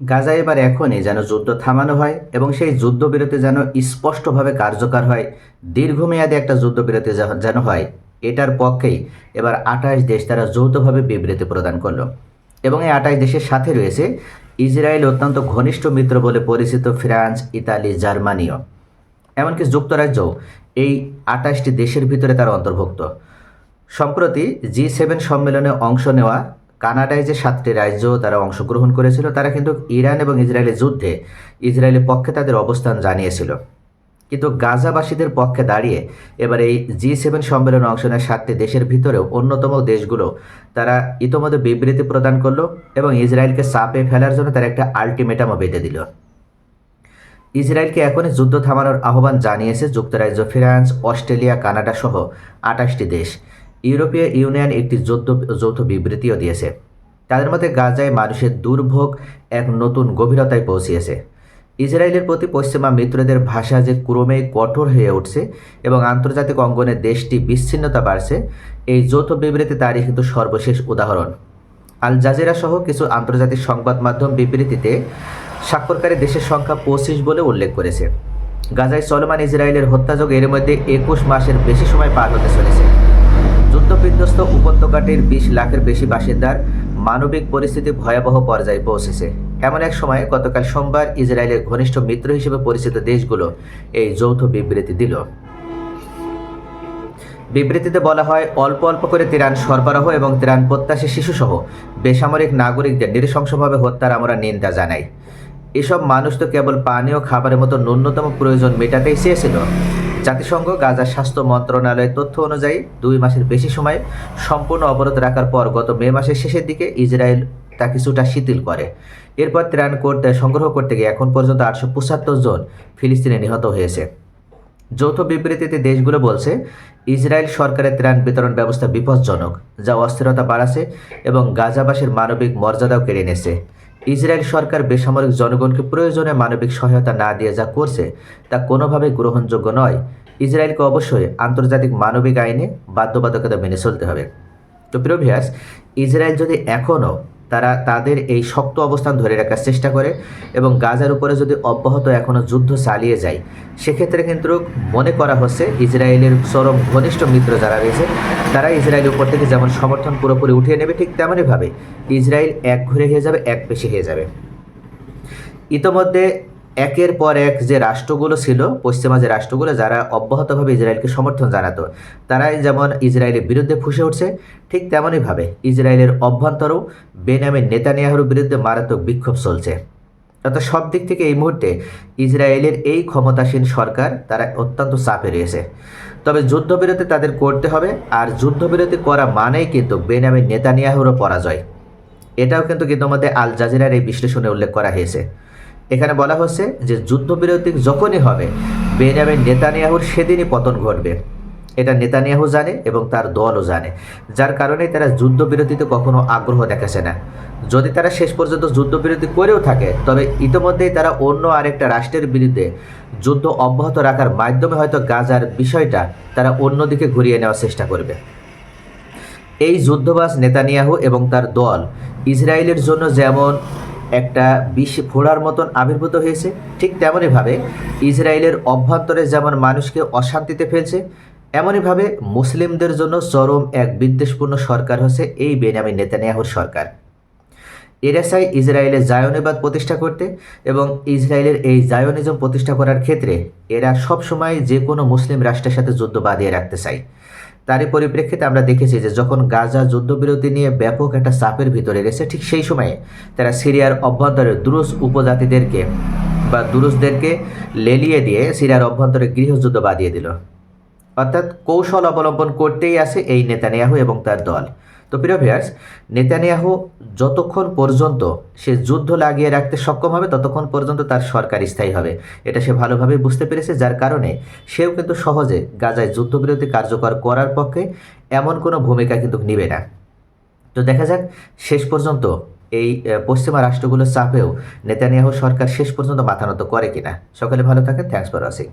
গাজা এবার এখনই যেন যুদ্ধ থামানো হয় এবং সেই যুদ্ধবিরতি যেন স্পষ্টভাবে কার্যকর হয়। দীর্ঘমেয়াদী একটা যুদ্ধবিরতি যেন হয়, এটার পক্ষেই এবার আঠাশ দেশ তারা যৌথভাবে বিবৃতি প্রদান করল। এবং এই আঠাশ দেশের সাথে রয়েছে ইসরায়েল অত্যন্ত ঘনিষ্ঠ মিত্র বলে পরিচিত ফ্রান্স, ইতালি, জার্মানিও। এমনকি যুক্তরাজ্যও এই আঠাশটি দেশের ভিতরে তার অন্তর্ভুক্ত। সম্প্রতি জি সেভেন সম্মেলনে অংশ নেওয়া কানাডায় যে সাতটি রাজ্য তারা অংশগ্রহণ করেছিল, তারা কিন্তু ইরান এবং ইসরায়েলের যুদ্ধে ইসরায়েলের পক্ষে তাদের অবস্থান জানিয়েছিল। কিন্তু গাজাবাসীদের পক্ষে দাঁড়িয়ে এবার এই জি সেভেন সম্মেলনে অংশ নেওয়া সাতটি দেশের ভিতরেও অন্যতম দেশগুলো তারা ইতোমধ্যে বিবৃতি প্রদান করল এবং ইসরায়েলকে চাপে ফেলার জন্য তারা একটা আলটিমেটামও বেঁধে দিল। ইসরায়েলকে এখনই যুদ্ধ থামানোর আহ্বান জানিয়েছে যুক্তরাজ্য, ফ্রান্স, অস্ট্রেলিয়া কানাডা সহ আঠাশটি দেশ। ইউরোপীয় ইউনিয়ন একটি যৌথ যৌথ বিবৃতিও দিয়েছে। তাদের মধ্যে গাজায় মানুষের দুর্ভোগ এক নতুন গভীরতায় পৌঁছিয়েছে। ইসরায়েলের প্রতি পশ্চিমা মিত্রদের ভাষা যে ক্রমেই কঠোর হয়ে উঠছে এবং আন্তর্জাতিক অঙ্গনে দেশটি বিচ্ছিন্নতা বাড়ছে, এই যৌথ বিবৃতি তারই কিন্তু সর্বশেষ উদাহরণ। আল জাজিরা সহ কিছু আন্তর্জাতিক সংবাদ মাধ্যম বিবৃতিতে স্বাক্ষরকারী দেশের সংখ্যা পঁচিশ বলে উল্লেখ করেছে। গাজায় চলমান ইসরায়েলের হত্যাযোগ এর মধ্যে একুশ মাসের বেশি সময় পার হতে চলেছে। যুদ্ধবিধ্বস্ত উপত্যকাটির বিশ লাখের বেশি বাসিন্দার মানবিক পরিস্থিতি ভয়াবহ পর্যায়ে পৌঁছেছে। এমন এক সময় গতকাল সোমবার ইসরায়েলের ঘনিষ্ঠ মিত্র হিসেবে পরিচিত দেশগুলো এই যৌথ বিবৃতি দিল। বিবৃতিতে বলা হয়, অল্প অল্প করে ত্রাণ সরবরাহ এবং ত্রাণ প্রত্যাশী শিশুসহ বেসামরিক নাগরিকদের নৃশংসভাবে হত্যার আমরা নিন্দা জানাই। এসব মানুষ তো কেবল পানীয় খাবারের মতো ন্যূনতম প্রয়োজন মেটাতেই চেয়েছিল। জাতিসংঘ গাজা স্বাস্থ্য মন্ত্রণালয়ের তথ্য অনুযায়ী দুই মাসের বেশি সময় সম্পূর্ণ অবরোধ রাখার পর গত মে মাসের শেষের দিকে ইসরায়েল তা কিছুটা শিথিল করে। এরপর ত্রাণ করতে সংগ্রহ করতে গিয়ে এখন পর্যন্ত আটশো পঁচাত্তর জন ফিলিস্তিনে নিহত হয়েছে। যৌথ বিবৃতিতে দেশগুলো বলছে, ইসরায়েল সরকারের ত্রাণ বিতরণ ব্যবস্থা বিপজ্জনক, যা অস্থিরতা বাড়াচ্ছে এবং গাজাবাসীর মানবিক মর্যাদাও কেড়ে নিয়েছে। ইসরায়েল সরকার বেসামরিক জনগণকে প্রয়োজনে মানবিক সহায়তা না দিয়ে যা করছে, তা কোনোভাবে গ্রহণযোগ্য নয়। ইসরায়েলকে অবশ্যই আন্তর্জাতিক মানবিক আইনে বাধ্যবাধকতা মেনে চলতে হবে। তো প্রভিয়াস ইসরায়েল যদি এখনও তারা তাদের এই শক্ত অবস্থান ধরে রাখার চেষ্টা করে এবং গাজার উপরে যদি অব্যাহত এখনও যুদ্ধ চালিয়ে যায়, সেক্ষেত্রে কিন্তু মনে করা হচ্ছে ইসরায়েলের চরম ঘনিষ্ঠ মিত্র যারা রয়েছে, তারা ইসরায়েলের উপর থেকে যেমন সমর্থন পুরোপুরি উঠিয়ে নেবে, ঠিক তেমনইভাবে ইসরায়েল এক ঘুরে হয়ে যাবে, এক পেশে হয়ে যাবে। ইতোমধ্যে একের পর এক যে রাষ্ট্রগুলো ছিল, পশ্চিমা যে রাষ্ট্রগুলো, যারা অব্যাহতভাবে ইসরায়েলকে সমর্থন জানাতো, তারাই যেমন ইসরায়েলের বিরুদ্ধে ফুসে উঠছে, ঠিক তেমনইভাবে ইসরায়েলের অভ্যন্তরেও বেনামে নেতানিয়াহুর বিরুদ্ধে মারাত্মক বিক্ষোভ চলছে। অর্থাৎ সব দিক থেকে এই মুহূর্তে ইসরায়েলের এই ক্ষমতাসীন সরকার তারা অত্যন্ত চাপে রয়েছে। তবে যুদ্ধবিরতি তাদের করতে হবে, আর যুদ্ধবিরতি করা মানেই কিন্তু বেনামে নেতানিয়াহুরও পরাজয়। এটাও কিন্তু ইতিমধ্যে আল জাজিরার এই বিশ্লেষণে উল্লেখ করা হয়েছে। এখানে বলা হচ্ছে যে যুদ্ধবিরতি যখনই হবে, বেনিয়ামিন নেতানিয়াহুর সেদিনই পতন ঘটবে। এটা নেতানিয়াহু জানে এবং তার দলও জানে। যার কারণে তারা যুদ্ধবিরতিতে কখনো আগ্রহ দেখাচ্ছে না। যদি তারা শেষ পর্যন্ত যুদ্ধবিরতি করেও থাকে, তবে ইতিমধ্যেই তারা অন্য আরেকটা রাষ্ট্রের বিরুদ্ধে যুদ্ধ অব্যাহত রাখার মাধ্যমে হয়তো গাজার বিষয়টা তারা অন্যদিকে ঘুরিয়ে নেওয়ার চেষ্টা করবে। এই যুদ্ধবাস নেতানিয়াহু এবং তার দল ইসরায়েলের জন্য যেমন একটা বিষ ফোড়ার মতন আবির্ভূত হয়েছে। ঠিক তেমনইভাবে ইসরায়েলের অভ্যন্তরে যেমন মানুষকে অশান্তিতে ফেলছে, এমনইভাবে মুসলিমদের জন্য চরম এক বিদ্বেষপূর্ণ সরকার হচ্ছে এই বেনামি নেতানিয়াহুর সরকার। এরা চায় ইসরায়েলের জায়নিবাদ প্রতিষ্ঠা করতে এবং ইসরায়েলের এই জায়নিজম প্রতিষ্ঠা করার ক্ষেত্রে এরা সবসময় যে কোনো মুসলিম রাষ্ট্রের সাথে যুদ্ধ বাঁধিয়ে রাখতে চায়। তারই পরিপ্রেক্ষিতে আমরা দেখেছি যে যখন গাজা যুদ্ধবিরতি নিয়ে ব্যাপক একটা চাপের ভিতরে গেছে ঠিক সেই সময়ে তারা সিরিয়ার অভ্যন্তরে দুরুস উপজাতিদেরকে বা দুরুসদেরকে লেলিয়ে দিয়ে সিরিয়ার অভ্যন্তরে গৃহযুদ্ধ বাঁধিয়ে দিল। অর্থাৎ কৌশল অবলম্বন করতেই আছে এই নেতানিয়াহু এবং তার দল। তো প্রিয় ভিয়ার্স নেতানিয়াহু যতক্ষণ পর্যন্ত সে যুদ্ধ লাগিয়ে রাখতে সক্ষম হবে, ততক্ষণ পর্যন্ত তার সরকার স্থায়ী হবে। এটা সে ভালোভাবে বুঝতে পেরেছে, যার কারণে সেও কিন্তু সহজে গাজায় যুদ্ধবিরতি কার্যকর করার পক্ষে এমন কোনো ভূমিকা কিন্তু নিবে না। তো দেখা যাক, শেষ পর্যন্ত এই পশ্চিমা রাষ্ট্রগুলোর চাপেও নেতানিয়াহু সরকার শেষ পর্যন্ত মাথা নত করে কিনা। সকলে ভালো থাকেন থ্যাংকস ফর ওয়াচিং